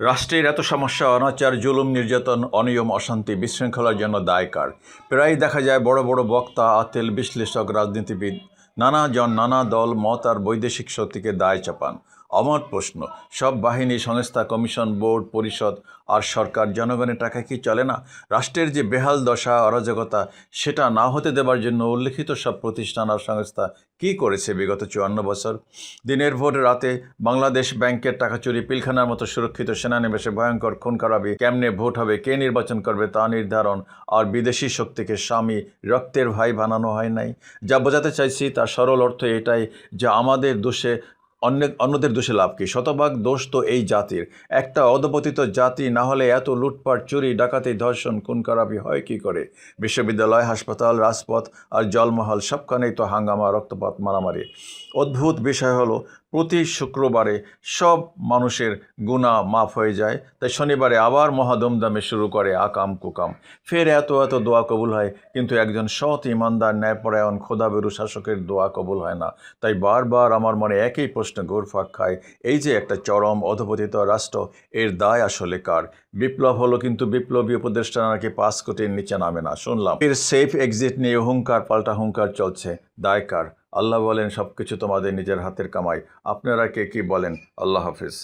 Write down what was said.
রাষ্ট্রের এত সমস্যা, অনাচার, জুলুম, নির্যাতন, অনিয়ম, অশান্তি, বিশৃঙ্খলার জন্য দায়কার। প্রায়ই প্রায় দেখা যায় বড় বড় বক্তা, আতেল, বিশ্লেষক, রাজনীতিবিদ, নানা জন, নানা দল, মত আর বৈদেশিক শক্তিকে দায় চাপান। অমর প্রশ্ন, সব বাহিনী, সংস্থা, কমিশন, বোর্ড, পরিষদ আর সরকার, জনগণের টাকা কি চলে না? রাষ্ট্রের যে বেহাল দশা, অরাজকতা, সেটা না হতে দেবার জন্য উল্লেখিত সব প্রতিষ্ঠান আর সংস্থা কি করেছে বিগত চুয়ান্ন বছর? দিনের ভোর রাতে বাংলাদেশ ব্যাংকের টাকা চুরি, পিলখানার মতো সুরক্ষিত সেনানিবেশে ভয়ঙ্কর খুন করাবে কেমনে ভোট হবে, কে নির্বাচন করবে তা নির্ধারণ আর বিদেশি শক্তিকে স্বামী রক্তের ভাই বানানো হয় নাই? যা বোঝাতে চাইছি তার সরল অর্থ এটাই যে আমাদের দোষে অন্য, অন্যদের দোষে লাভ কি? শতভাগ দোষ তো এই জাতির। একটা অধপতিত জাতি না হলে এত লুটপাট, চুরি, ডাকাতি, ধর্ষণ, খুন খারাপি হয় কি করে? বিশ্ববিদ্যালয়, হাসপাতাল, রাজপথ আর জলমহল সবখানেই তো হাঙ্গামা, রক্তপাত, মারামারি। অদ্ভুত বিষয় হলো প্রতি শুক্রবারে সব মানুষের গুণা মাফ হয়ে যায়। তাই শনিবারে আবার মহাদমদামে শুরু করে আকাম কুকাম। ফের এত এত দোয়া কবুল হয়, কিন্তু একজন সৎ ইমানদার, ন্যায়পরায়ণ খোদাবেরু শাসকের দোয়া কবুল হয় না। তাই বারবার আমার মনে একই প্রশ্ন ঘুরফাক খায়, এই যে একটা চরম অধপতিত রাষ্ট্র, এর দায় আসলে কার? বিপ্লব হলো কিন্তু বিপ্লবী উপদেষ্টা নাকি পাঁচ কোটির নিচে নামে না? শুনলাম। এর সেফ এক্সিট নিয়ে হুঙ্কার পাল্টা হুঙ্কার চলছে, দায় কার? আল্লাহ বলেন সব কিছু তোমাদের নিজের হাতের কামাই। আপনারা কে কি বলেন? আল্লাহ হাফিজ।